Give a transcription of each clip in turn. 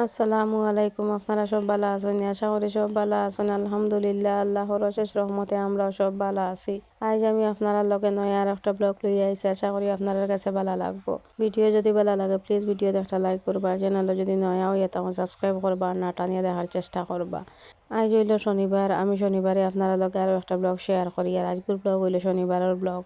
আসসালামু আলাইকুম, আপনারা সব ভালো আছেন? আশা করি সব ভালো আছেন। আলহামদুলিল্লাহ, আল্লাহর অশেষ রহমতে আমরাও সব ভালো আছি। আজ আমি আপনারা লগে নয় আর একটা ব্লগ লই আইছি। আশা করি আপনাদের কাছে ভালো লাগবো। ভিডিও যদি ভালো লাগে প্লিজ ভিডিও একটা লাইক করবা। চ্যানেল যদি নয়া হইয়া তখন সাবস্ক্রাইব করবা আর নাটা নিয়ে দেখার চেষ্টা করবা। আজ হইল শনিবার। আমি শনিবারে আপনারা লগে আরও একটা ব্লগ শেয়ার করি। আর আজকের ব্লগ হইল শনিবারের ব্লগ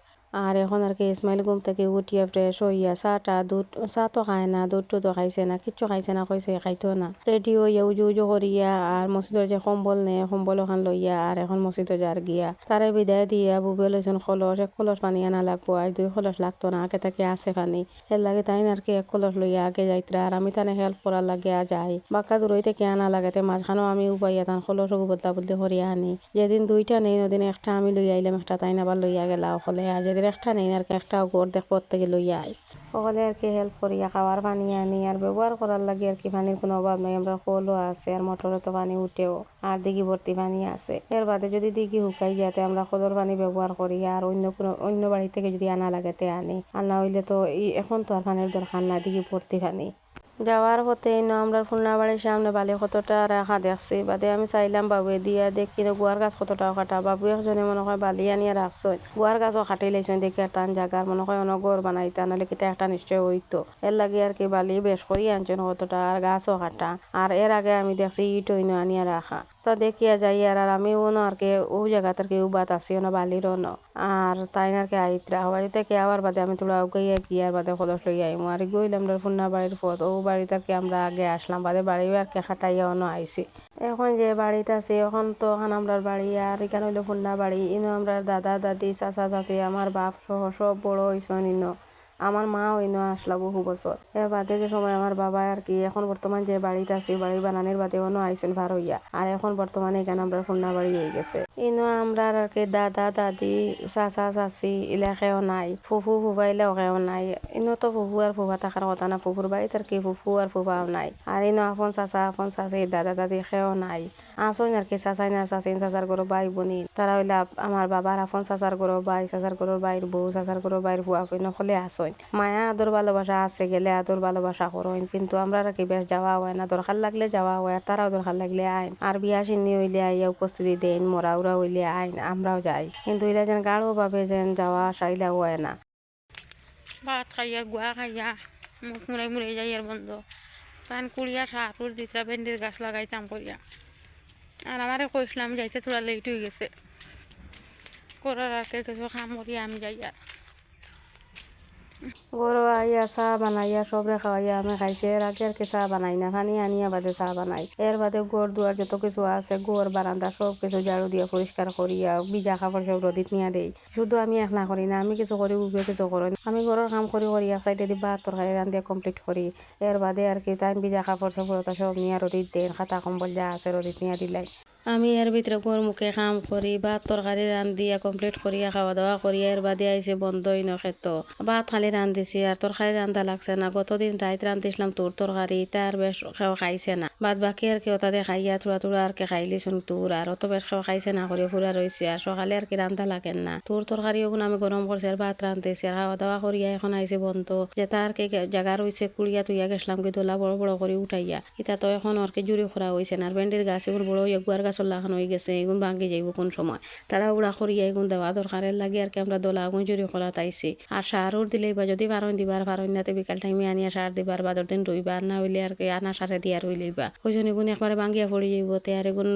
আর এখন আর কি ইসমাইল ঘুম থেকে উঠিয়া ফ্রেশ হইয়া চাটা দুধ চা তো খায় না, দুধ টুধও খাইছে না, কিচ্ছু খাইছে না কইছে খাইতো না। রেডি হইয়া উজু উজু করিয়া আর মসজিদের যে কম্বল নে, কম্বল ওখান লইয়া আর এখন মসজিদে যার গিয়া। তারে বিদায় দিয়া বুবে লইছেন কলস এক কলস পানি আনা লাগবো আজ দুই কলস লাগতো না, আগে থেকে আছে পানি। এর লাগে তাই আর কি এক কলস লইয়া আগে যাইতরা আর আমি তানে হেল্প করার লাগে যাই। বাক্কা দূরই থেকে আনা লাগাতে মাঝখানেও আমি উবাইয়া তান কলস বদলা বদলি করিয়া আনি। যেদিন দুইটা নেই ওদিন একটা আমি লইয়া আইলাম, একটা তাই আবার লইয়া গেলা অকলে আর যেদিন একটা নেই, আর একটা গড় দেখ থেকে লইয়া আই সকলে আর কি হেল্প করি খাওয়ার পানি আনি, আর ব্যবহার করার লাগে আর কি পানির কোনো অভাব নাই, আমরা কলও আছে, আর মোটরে তো পানি উঠেও, আর দিঘি ভর্তি পানি আছে। এর বাদে যদি দিঘি শুকাই যাতে আমরা কদর পানি ব্যবহার করি, আর অন্য কোনো, অন্য বাড়ি থেকে যদি আনা লাগে লাগাতে আনি। আনা হইলে তো এখন তো আর পানির দরকার না দিঘি ভর্তি পানি। যাওয়ার হতে আমরা ফুলনা বাড়ির সামনে বালি কতটা রাখা দেখছি। বাদে আমি চাইলাম বাবুয়ে দিয়া দেখি গুয়ার গাছ কতটা কাটা। বাবু, একজনে মনে হয় বালি আনিয়ে রাখছই গুয়ার গাছও কাটি লাইছেন দেখি আর টান জাগার মনে হয় অনেক গড় বানাইতা নাহলে কিতা একটা নিশ্চয় হইতো এর লাগে আর কি বালি বেশ করি আনছেন কতটা আর গাছও কাটা। আর এর আগে আমি দেখছি, ইট আনিয়া রাখা তো দেখিয়া যাই, আর আর আমি ওনো আর কি ও জায়গাত আর কি উবাত আছি ওনো বালির ওনো আর তাই আর কে আইতরা। বাড়ি থেকে আবার বাদে? আমি তোলা উগাইয়া গিয়ার বাদে খদস লই আইমু। আর গইলাম ফুন্না বাড়ির পথ। ও বাড়িতে আর কি আমরা আগে আসলাম, বাদে বাড়ি আর কি খাটাইয়া অনো আইছি এখন যে বাড়িতে আছি, এখন তো এখন আমরা বাড়ি। আর এখানে হইল ফুন্না বাড়ি। ইনো আমরা দাদা, দাদি, চাচা, চাচি, আমার বাপ সহ সব বড় হইছেন ইনো আমার মা ওই নয় আসলা বহু বছর। এর বাদে যে সময় আমার বাবা আর কি, এখন বর্তমান যে বাড়িতে আছে, বাড়ি বানানোর বাদে অন্য আইসেন ভার হইয়া আর এখন বর্তমানে এখানে আমরা ফুন্না বাড়ি হয়ে গেছে। ইনো আমরা আর কি দাদা, দাদি, চাচা, চাচি ইলাকাও নাই, ফুফু ফুফা ইলাকাও নাই। ইনো তো ফুফু আর ফুফা থাকার কথা না ফুফুর বাড়িতে আর কি ফুফু আর ফুফাও নাই। আর ইনো আপন চাচা, আপন চাচি, দাদা, দাদি খেও নাই। আসন আর কি চাচাই না চাচিন চাচার গরো বাই বনি তারা হইলে আমার বাবার আপন চাচার গরো বাই চাচার গরো বাইর বউ চাচার গরো বাইর বুয়া নকলে আসন মায়া আদর ভালোবাসা আছে গেলে আদর ভালোবাসা করইন কিন্তু আমরা কি বেশ যাওয়া হয় না, দরকার লাগলে যাওয়া হয়, আর তারাও দরকার লাগলে আইন। আর বিয়া সিন্নি হইলে আইয়া উপস্থিতি দেন মরা উরা হইলে আইন, আমরাও যাই। কিন্তু ইলা যেন গাঢ় ভাবে যেন যাওয়া সাইলা হয় না। ভাত খাইয়া, গুয়া খাইয়া, মুখ মুড়াই মুড়াই যাই আর বন্ধ। পান কুড়িয়া সাহাপুর দিতরা, ভেন্ডির গাছ লাগাইতাম করিয়া আর আমারে কইসলাম, যাইতে থোড়া লেট হয়ে গেছে। করার আর কিছু কাম করিয়া আমি যাই আর। গরু আইয়া, চাহ বানাইয়া সবরে খাওয়াইয়া আমি খাইছে। এর আগে আর কি চাহ বানাই না খানি আনিয়া বাদে চাহ বানাই। এর বাদে গোর দুয়ার যত কিছু আছে গোর বারান্দা সব কিছু ঝাড়ু দিয়ে পরিষ্কার করিয়া বিজা কাপড় সব রদিত নিয়ে দেই। শুধু আমি একলা করি না, আমি কিছু করি উবে কিছু করি আমি ঘরের কাম করি করি এক সাইডে দিবা তরকারি রান্ধিয়া কমপ্লিট করি এর বাদে আর কি তাই বিজা কাপড় সব সব নিয়ে রদিত দেন, খাতা কম্বল যা আছে রদিত নিয়ে দিলাই আমি এর ভিতরে গোর মুখে কাম করি ভাত তরকারি রান্ধিয়া কমপ্লিট করিয়া খাওয়া দাওয়া করিয়া এর বাদে আইসে বন্ধই নক্ষেত ভাত খালি রান্ধিছি আর তরকারি রান্ধা লাগছে না। গতদিন রাইত রান্ধিছিলাম তোর তরকারি তার বেশ খাওয়া খাইছে না। বাদ বাকি আর কি ওটাতে খাইয়া থোড়া থোড়া আর কি খাইলিছুন তোর আর অত বেশ খাওয়া খাইছে না করে ফুরা রয়েছে আর সকালে আর কি রান্ধা লাগেন না। তোর তরকারি ওগুলো আমি গরম করছি আর ভাত রান্ধতেছি আর খাওয়া দাওয়া করিয়া এখন আইসে বন্ধ। যে তার কি জায়গা রয়েছে কুড়িয়া তুইয়া গেছিলাম কি দোলা বড় বড় করে উঠাইয়া। এটা তো এখন আর কি জুড়ি খরা হয়েছে না আর ভেন্ডির গাছ এগুলো বড় গুয়ার গাছ লাগানো হয়ে গেছে এগুন ভাঙ্গি যাইব কোন সময়? তারা উড়া করিয়া এগুন দেওয়া দরকারের লাগে আর কি আমরা দোলা আগুন জুড়ি করা তাইছি। আর সারও দিলেই বা যদি পারন দিবার পারন নাতে বিকাল টাইমে আনিয়া সার দিবার বাদর দিন রইবার না হইলে আর কি আনা সারে দিয়া রইলেইবা ওই জন্য এগুন একবারে ভাঙ্গিয়া পড়ে যাইব, তে আর এগুন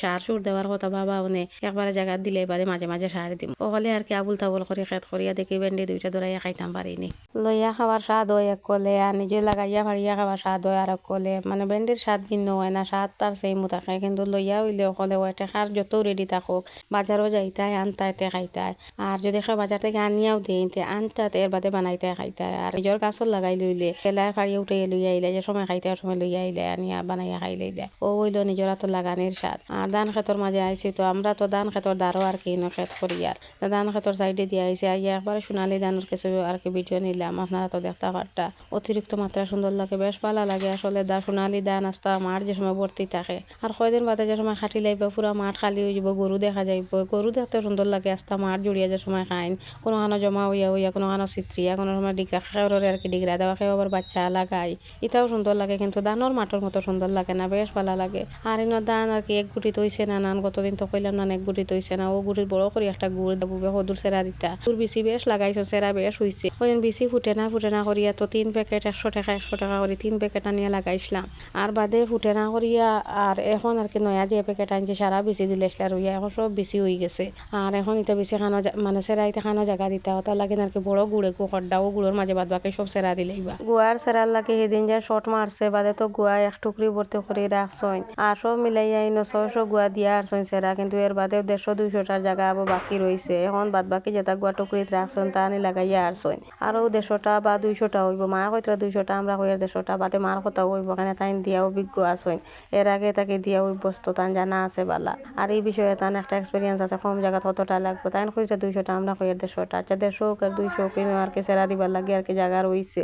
সার সুর দেওয়ার কথা বাবা মানে একবারে জায়গা দিলে বাদে মাঝে মাঝে সার দিম। ওখানে আর কি আবুল তাবুল করে খেত করিয়া দেখি ভেন্ডি দুইটা দৌড়াইয়া খাইতাম পারিনি লইয়া খাবার স্বাদ হয় এক কলে আর নিজে লাগাইয়া ফাড়িয়া খাবার স্বাদ হয় আর এক কলে। মানে ভেন্ডির স্বাদ ভিন্ন হয় না, স্বাদ তার সেই থাকে, কিন্তু লইয়া হইলে অকলে ওইটা খার যত রেডি থাকুক বাজারও যাইতায় আনতাইতে খাইতায় আর যদি খাই বাজার থেকে আনিয়াও দেই তে আনতাতে এর বাদে বানাইতে খাইতায় আর নিজের গাছও লাগাই লইলে পেলাই ফাড়িয়ে উঠে লই আইলে যে সময় খাইতে সময় লই আইলে আনিয়া বানাইয়া খাই লইলে ও হইল নিজের তো লাগানির স্বাদ। আর ধান খেতর মাঝে আইছি তো আমরা তো ধান খেতর দ্বারও আর কি খেত করি আর ধান খেতর সাইডে দিয়ে আইসি আইয়া একবারে সোনালি ধানের কিছু আর কি ভিডিও নিলাম আপনারা তো দেখতে পারটা অতিরিক্ত মাত্রা সুন্দর লাগে বেশ ভালো লাগে, আসলে দা সোনালি ধান আস্তা মার যে সময় ভর্তি থাকে। আর কয়দিন বাদে যে সময় কাটি লাইবা পুরা মাঠ খালি হয়ে যাব গরু দেখা যাইব গরু দেখতে সুন্দর লাগে আস্তা মাঠ জড়িয়ে যে সময় খাইন। কোনো খানো জমা হইয়া হইয়া কোনো খানো চিত্রিয়া কোনো সময় ডিগরা খেওরের আর কি ডিগরা দেওয়া খেয়ে আবার বাচ্চা লাগাই। এটাও সুন্দর লাগে, কিন্তু দানোর মাঠের মতো সুন্দর লাগে না, বেশ ভালো লাগে। আর ইনো দান আর কি এক গুটি তৈছে না, নান কতদিন তো কইলাম না, এক গুটি তৈছে না, ও গুটির বড় করে একটা গুড় দেবো সদুর সেরা দিতা। তোর বিসি বেশ লাগাইছে সেরা বেশ হইছে ওই বিসি ফুটে না ফুটে না করিয়া তো তিন প্যাকেট একশো টাকা একশো টাকা করে তিন প্যাকেট আনিয়া লাগাইছিলাম। আর বাদে ফুটে না করিয়া আর এখন আর কি নয়া যে প্যাকেট আনছে সারা বেশি দিলে আর হইয়া এখন সব বেশি হয়ে গেছে। আর এখন এটা বেশি খানো মানে সেরাইতে খানো জায়গা দিতে হতা লাগে না আর কি বড় গুড়ে গু খড্ডা ও গুড়োর মাঝে বাদ বাকি সব সেরা দিলেইবা গুয়ার সেরার লাগে সেদিন যে শর্ট মারছে, বাদে তো গুয়া এক টুকরি ভর্তি করে রাখছইন। আর সব মিলাইয়া ইনো ছয়শো গুয়া দিয়া আসছইন সেরা, কিন্তু এর বাদে দেড়শো দুইশোটার জায়গা আবার বাকি রয়েছে এখন বাদ বাকি যেটা গুয়া টুকরিত রাখছইন, তা আনি লাগাইয়া আসছইন আরও দেড়শোটা বা দুইশোটা হইব, মা কইতরা দুইশোটা, আমরা কইয়ার দেড়শোটা, বাদে মার কথা হইব এখানে তাই দিয়া অভিজ্ঞ আসইন এর আগে তাকে দিয়া অভ্যস্ত তান জানা আছে বালা। আর এই বিষয়ে তান একটা এক্সপিরিয়েন্স আছে, কম জায়গা কতটা লাগবে। তাই কইটা দুইশোটা, আমরা কইয়ার দেড়শোটা? আচ্ছা দেড়শো আর দুইশো কিন্তু আর কি সেরা দিবার লাগে আর কি জায়গা রইছে।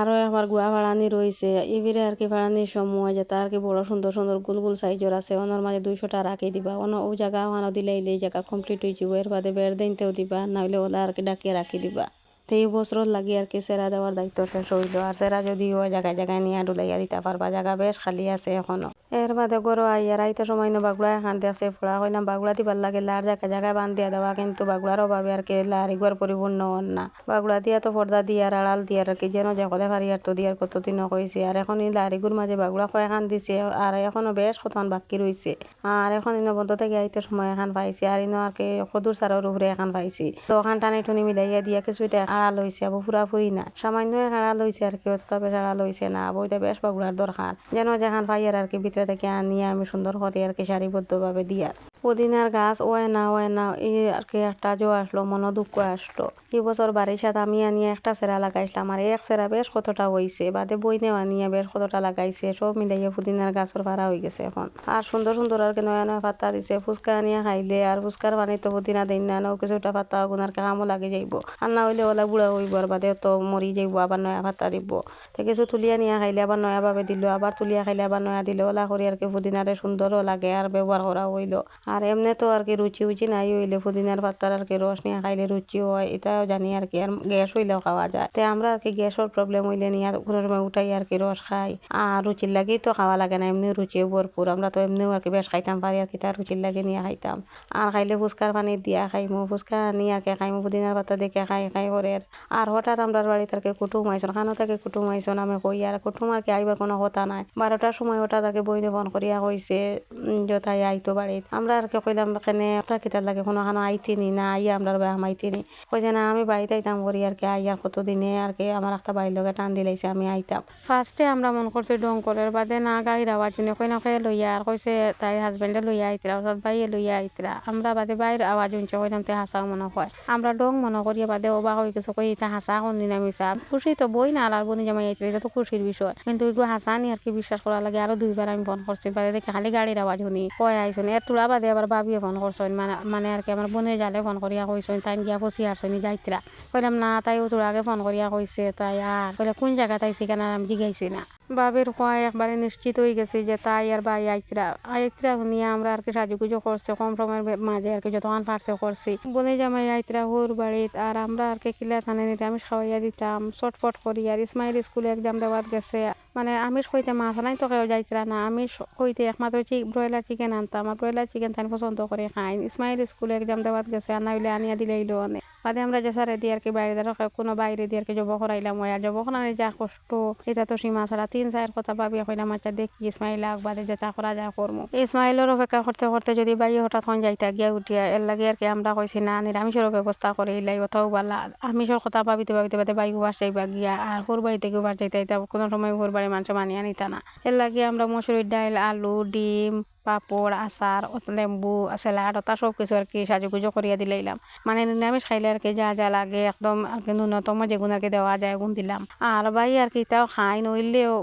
আরও একবার গুয়া ভাড়ানি রয়েছে ইভিরে আর কি ভাড়ানির সময় যেটা আর কি বড় সুন্দর সুন্দর গুল গুল সাইজর আছে, ওনার মাঝে দুইশোটা রাখি দিবা। অন ও জায়গা ওখানে দিলে এই জায়গা কমপ্লিট হয়ে এর বাদে বেড় দিনতেও দিবা, নাহলে ওলা আর কি ডাকিয়ে রাখি দিবা। এই বছর লাগি আর কি সেরা দেওয়ার দায়িত্ব শেষ হইল আর সেরা যদি হয় জায়গায় জায়গায় নিয়ে ডুলাইয়া দিতে পারবা জায়গা বেশ খালি আছে এখনও। এর বাদে গরো আইয়ার আইতে সময় না বাগুড়া এখান দিয়ে আছে। ফোড়া হইলাম বাগুড়া দিবার লাগে লার জায়গায় জায়গায় বান দিয়া দেওয়া কিন্তু বাগুড়ার অভাবে আর কি লারি ঘর পরিপূর্ণ হন না। বাগুড়া দিয়া তো পর্দা দিয়ার আড়াল দিয়ার আর কি যেন যে কলে পারি আর তো দিয়ার কতদিন কইছে আর এখন এই লারিগুর মাঝে বাগুড়া কয়েকখান দিছে আর এখনও বেশ কতক্ষণ বাকি রইছে আর এখন ইনো বন্ধ থেকে আইতে সময় এখান পাইছি আর ইনো আর কি সদুর সারের উপরে এখান পাইছি। তো ওখান টানি টুনি মিলাইয়া দিয়া কিছুটা আড়াল লইছে আবু পুরাপুরি না সামান্য সাড়া লইছে আর কি তবে সাড়া লইছে না। আবু এটা বেশ পাগুলার দরকার যেন যেখান পাইয়ার আর কি ভিতরে থেকে আনিয়ে আমি সুন্দর করে আর কি সারিবদ্ধভাবে দিয়া। পুদিনার গাছ ওয় না ওয় না এই আর কি একটা জো আসলো, মনো দুঃখ আসলো। এই বছর বাড়ির সাথে আমি আনিয়ে একটা সেরা লাগাইছিলাম, আর এক সেরা বেশ কতটা হইছে, বাদে বইনেও আনিয়ে বেশ কতটা লাগাইছে, সব মিলাইয়ে পুদিনার গাছের ভাড়া হয়ে গেছে এখন। আর সুন্দর সুন্দর আর কি নয়া নয়া পাতা দিছে, ফুচকা আনিয়ে খাইলে, আর ফুচকার পানি তো পুদিনা দিন না নৌ কিছুটা পাতা গুনার কামও লাগে যাইব। আর না হইলে ওলা বুড়া হইব, আর বাদে তো মরি যাইব, আবার নয়া পাতা দিব। তো কিছু তুলিয়া নিয়ে খাইলে আবার নয়া ভাবে দিল, আবার তুলিয়া খাইলে আবার নয়া দিল, ওলা করি আর কি পুদিনারে সুন্দরও লাগে, আর ব্যবহার করা হইল। আর এমনি তো আর কি রুচি উচি নাই হইলে পুদিনার পাতার আর কি রস নিয়ে খাইলে রুচি হয় এটাও জানি আর কি আর গ্যাস হইলেও খাওয়া যায়। তে আমরা আর কি গ্যাসের প্রবলেম হইলে নিয়ে কোনো সময় উঠাই আর কি রস খাই। আর রুচির লাগেই তো খাওয়া লাগে না এমনি রুচিও ভরপুর আমরা তো এমনিও আর কি বেশ খাইতাম পারি আর কি তার রুচির লাগে নিয়ে খাইতাম। আর খাইলে ফুচকার পানি দিয়া খাইমু ফুচকা নিয়ে আর কি খাইমু পুদিনার পাতা দেখে খাই খাই করে আর হঠাৎ আমরা বাড়িতে আর কি কুটুম আইসন খানো থেকে কুটুম আইসন আমি কই আর কুটুম আর কি আইবার কোনো কথা নাই। বারোটার সময় হঠাৎ আর কি বইনে ফোন করিয়া কইছে উম, যে তাই আইতো বাড়িত। আমরা আর কি কইলাম কেনে কিতার লাগে, কোনো খানো আইতিনি না, আইয়া আমরা বাহাম আইতিনি। কইছে না, আমি বাড়িতে আইতাম করি আর কি, আইয়ার কতদিনে আর কি, আমার একটা বাড়ির লগে টান দিলাইছে আমি আইতাম। ফার্স্টে আমরা মন করছি ডঙ্করের বাদে না গাড়ির আওয়াজ শুনে কই না কয়ে লইয়া, আর কইছে তাই হাজবেন্ডে লইয়া আইতরা অর্থাৎ বাইয়ে লইয়া আইতরা। আমরা বাদে বাইরের আওয়াজ শুনছে, কইলাম, তে হাসা মনে হয় আমরা ডং মনে করিয়া বাদে অবাক হয়ে গেছে, কই এটা হাসা কোন দিন আমি চাপ খুশি তো বই না আর বনি জামাই আইতরা, এটা তো খুশির বিষয়। কিন্তু এগুলো হাসানি আর কি, বিশ্বাস করা লাগে, আরও দুইবার আমি ফোন করছি, বাদে দেখে খালি গাড়ির আওয়াজ শুনি। কয়, আইসুন। এর তুলা বাদে আবার বাবিয়ে ফোন করছেন মানে মানে আর কি আমার বোনের জালে ফোন করিয়া কইছেন, তাই গিয়া পচি আসছেন যাইত্রা। কইলাম, না, তাই তোর আগে ফোন করিয়া কইছে, তাই আর। কইলে, কোন জায়গা তাইছি কেন? আমি জিগাইছি না। বাবের কয় একবারে নিশ্চিত হয়ে গেছে যে তাই আর ভাই আইতরা আইতরা নিয়ে আমরা আর কি সাজুগুজু করছে কম সময়ের মাঝে আর কি যত যতক্ষণ পারছে করছি। বোনে জামাই আইতরা, হোর বাড়িত, আর আমরা আর কি কিলা থানে নিরামিষ খাওয়াইয়া দিতাম চটফট করি আর ইসমাইল স্কুলে এক্সাম দেওয়ার গেছে। মানে আমিষ কইতে মাছ নাই তো কেউ যাইতরা না, আমিষ কইতে একমাত্র চিক ব্রয়লার চিকেন আনতাম, আর ব্রয়লার চিকেন তাই পছন্দ করে খাই ইসমাইল স্কুলে এক্সাম দেওয়ার গেছে, আর হইলে আনিয়া দিলেইলো অনেক বাদে আমরা যে সারে দিয়ে আর কি বাইরে রাখা কোনো বাইরে দিয়ে আর কি জব করাইলাম ওই আর জব করানোর যা কষ্ট, এটা তো সীমা ছাড়া। তিন চার কথা ভাবি কইলাম আচ্ছা দেখি ইসমাইল আগ বাদে যে যেটা করা যা করব ইসমাইলের অপেক্ষা করতে করতে যদি বাইরে হঠাৎ হন যাইতা, গিয়া উঠিয়া, এর লাগে আর কি আমরা কইছি, না নিরামিষের ব্যবস্থা করে ইলাই অথাও বালা। আমিষের কথা ভাবিতে ভাবিতে বাদে বাইক উবার যাইবা গিয়া, আর হোর বাড়ি থেকে উবার যাইতে কোনো সময় হোর বাড়ি মানুষ মানিয়া নিতা না। এর লাগে আমরা মসুরির ডাইল, আলু, ডিম পাপড়, আচার লেম্বু, স্যালাড ওটা সব কিছু আর কি সাজুগুজু করিয়া দিলাইলাম। মানে নিরামিষ খাইলে আর কি যা যা লাগে একদম আর কি ন্যূনতম যেগুন আর কি দেওয়া যায় গুণ দিলাম। আর ভাই আর কি তাও খাই, নইলেও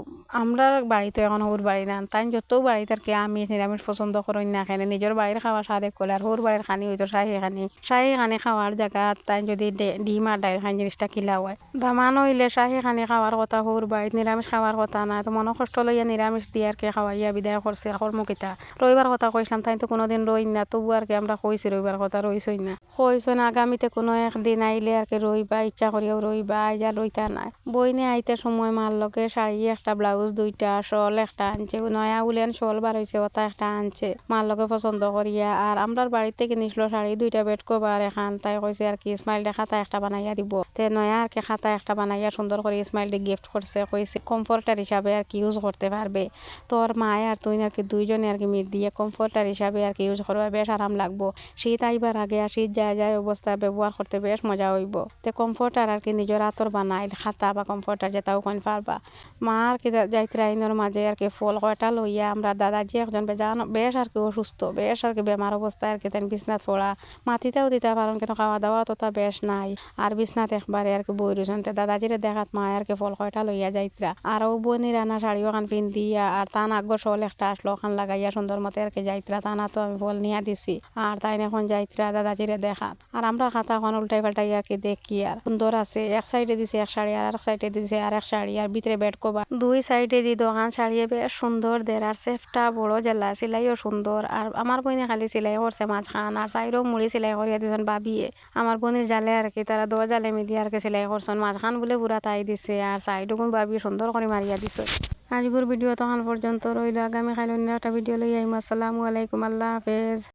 আমরা বাড়িতে এখন হোর বাড়ি না, তাই যত বাড়িতে আর কি আমি নিরামিষ পছন্দ করি না খাই নিজের বাড়ির খাওয়া স্বাদে করলে আর হোর বাড়ির খানি হইতো শাহি খানি। শাহি খানি খাওয়ার জায়গা তাই যদি ডিম আর ডাইল খাই জিনিসটা কিলা হয়। দামান হইলে শাহি খানি খাওয়ার কথা হোর বাড়িত নিরামিষ খাওয়ার কথা না, তো মনে কষ্ট লইয়া নিরামিষ দিয়ে আর কি খাওয়াইয়া বিদায় করছে কর্মকিতা রবিবার কথা কইছিলাম, তাই তো কোনোদিন রই না। তবু আর কি আমরা কইছি রবিবার কথা, রইছই না। কইছই না আগামীতে কোনো একদিন আইলে আর কি রইবা, ইচ্ছা করিয়াও রইবা, আইজা নাই। বই বইনে আইতে সময় মার লগে শাড়ি, একটা ব্লাউজ, দুইটা শল, একটা আনছে। নয়া উলেন শল বার হয়েছে ওটা একটা আনছে। মার লগে পছন্দ করিয়া, আর আমরার বাড়িতে কিনিছিল শাড়ি, দুইটা বেড কভার এখান। তাই কইছে আর কি স্মাইলটা খাতা একটা বানাইয়া দিব। তে নয়া আর কি খাতা একটা বানাইয়া সুন্দর করে স্মাইলটি গিফট করছে, কইছে কমফর্টার হিসাবে আর কি ইউজ করতে পারবে। তোর মায় আর তুই আর কি দুইজনে আর কি মিল দিয়ে কমফর্টার হিসাবে আর কি ইউজ করবে, বেশ আরাম লাগবো। শীত আইবার আগে আর শীত যায় যায় অবস্থা, ব্যবহার করতে বেশ মজা হইব। তে কমফর্টার আর কি নিজের আতর বানাইল খাতা বা কমফর্টার যেটা ওখানে পারবা। মা আর কি যাইত্রা আইনের মাঝে আর কি ফল কয়টা লইয়া আমরা দাদাজি একজন বেজান বেশ আর কি অসুস্থ, বেশ আর কি বেমার অবস্থায় আর কি তেন বিছনাথ পড়া। মাটিতেও দিতে পারেন কিন্তু খাওয়া দাওয়া তো তা বেশ নাই। আর বিছনাথ একবারে আর কি বই রয়েছেন দাদাজিরে দেখাত মা আর কি ফল কয়টা লইয়া যাইতরা। আর ও বনি রানা শাড়ি ওখান পিন্দিয়া আর তান আগর শল একটা আসলো ওখান লাগাইয়া সুন্দর মতো আর কি যাইত্রা তানা তো আমি বল নিয়া দিছি। আর তাই এখন যাইত্রা, দাদাজিরে দেখাত। আর আমরা খাতা এখন উল্টাই পাল্টাই আর কি দেখি আর। সুন্দর আছে, এক সাইডে দিছে এক শাড়ি আর এক সাইডে দিছে আর এক শাড়ি আর ভিতরে বেড কভার। দুই সাইডে দি দোকান শাড়ি বেশ সুন্দর দের আর সেফটা বড় জেলা, সিলাইও সুন্দর। আর আমার বোনে খালি সিলাই করছে মাঝখান, আর সাইডও মুড়ি সিলাই করিয়া দিছেন বাবিয়ে। আমার বোনের জালে আর কি তারা দোয়া জালে মিলিয়ে আর কি সিলাই করছেন। মাঝখান বলে পুরা তাই দিছে, আর সাইডও কোন বাবি সুন্দর করে মারিয়া দিছে। আজকের ভিডিও তখন পর্যন্ত রইল। আগামীকাল অন্য একটা ভিডিও লই আহিম আসসালামু আলাইকুম। আল্লাহ হাফেজ।